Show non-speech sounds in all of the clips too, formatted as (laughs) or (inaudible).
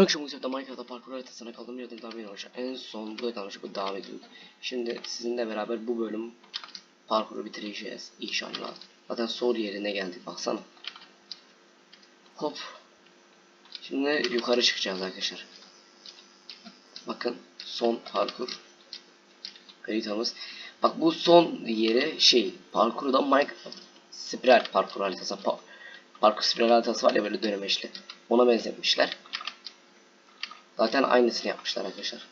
Akşam Yusuf'ta Minecraft'ta parkur haritasına kaldım yerden beni olacak. En son burada kalmıştık bu devam ediyorduk. Şimdi sizinle beraber bu bölüm parkuru bitireceğiz inşallah. Zaten sol yerine geldik baksana. Hop. Şimdi yukarı çıkacağız arkadaşlar. Bakın son parkur haritamız. Bak bu son yere şey parkuru da Minecraft spiral parkur haritası. Pa parkur spiral haritası var ya böyle dönemeçli. Ona benzetmişler. Zaten aynısını yapmışlar arkadaşlar.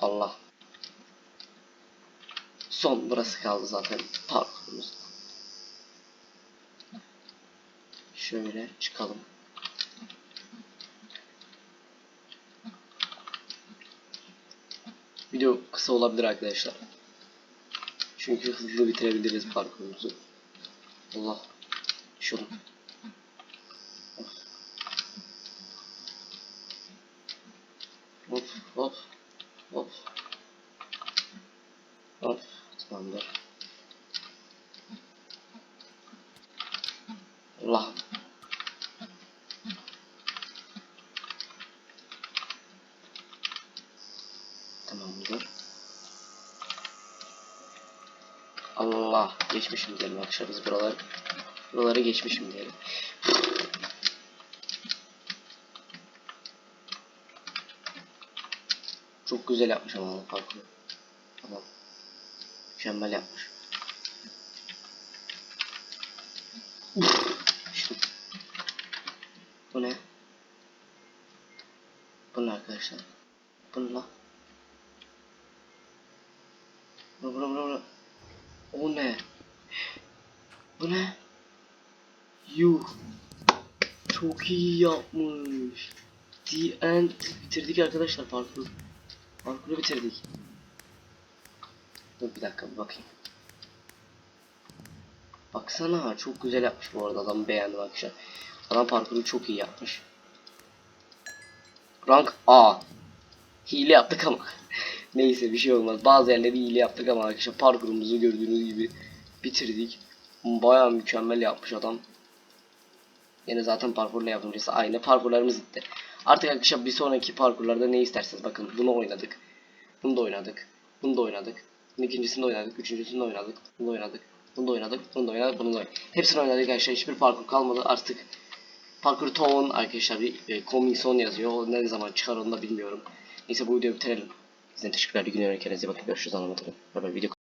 Allah. Son burası kaldı zaten parkurumuz. Şöyle çıkalım. Video kısa olabilir arkadaşlar. Çünkü hızlı bitirebiliriz parkurumuzu. Allah. Şunu. Hop hop hop. Hop tamamdır. Allah. Tamamdır. Allah geçmişim diyelim arkadaşlar biz buralar buraları geçmişim diyelim. Çok güzel yapmış ama Allah parkuru. Adam mükemmel yapmış. Bu ne? Bu ne arkadaşlar? Bu ne lan? Bu bu bu bu. O ne? Bu ne? Yuh. Çok iyi yapmış. The end. Bitirdik arkadaşlar parkuru. Parkuru bitirdik. Dur bir dakika bir bakayım. Baksana çok güzel yapmış bu arada adam beğendim arkadaşlar. Adam parkuru çok iyi yapmış. Rank A. Hile yaptık ama. (laughs) Neyse bir şey olmaz. Bazı yerleri hile yaptık ama arkadaşlar parkurumuzu gördüğünüz gibi bitirdik. Baya mükemmel yapmış adam. Yine zaten parkurla yapımcısı aynı. Parkurlarımız bitti. Artık arkadaşlar bir sonraki parkurlarda ne isterseniz bakın bunu oynadık. Bunu da oynadık. Bunu da oynadık. Bunun ikincisini de oynadık. Üçüncüsünü de oynadık. Bunu da oynadık. Bunu da oynadık. Bunu da oynadık. Bunu da oynadık. Hepsini oynadık arkadaşlar. Hiçbir parkur kalmadı. Artık Parkur Tone arkadaşlar bir e, coming son yazıyor. O ne zaman çıkar onu da bilmiyorum. Neyse bu videoyu bitirelim. Size teşekkürler. Bir gün önce kendinize bakın. Görüşürüz anlamadım. Bye bye. Video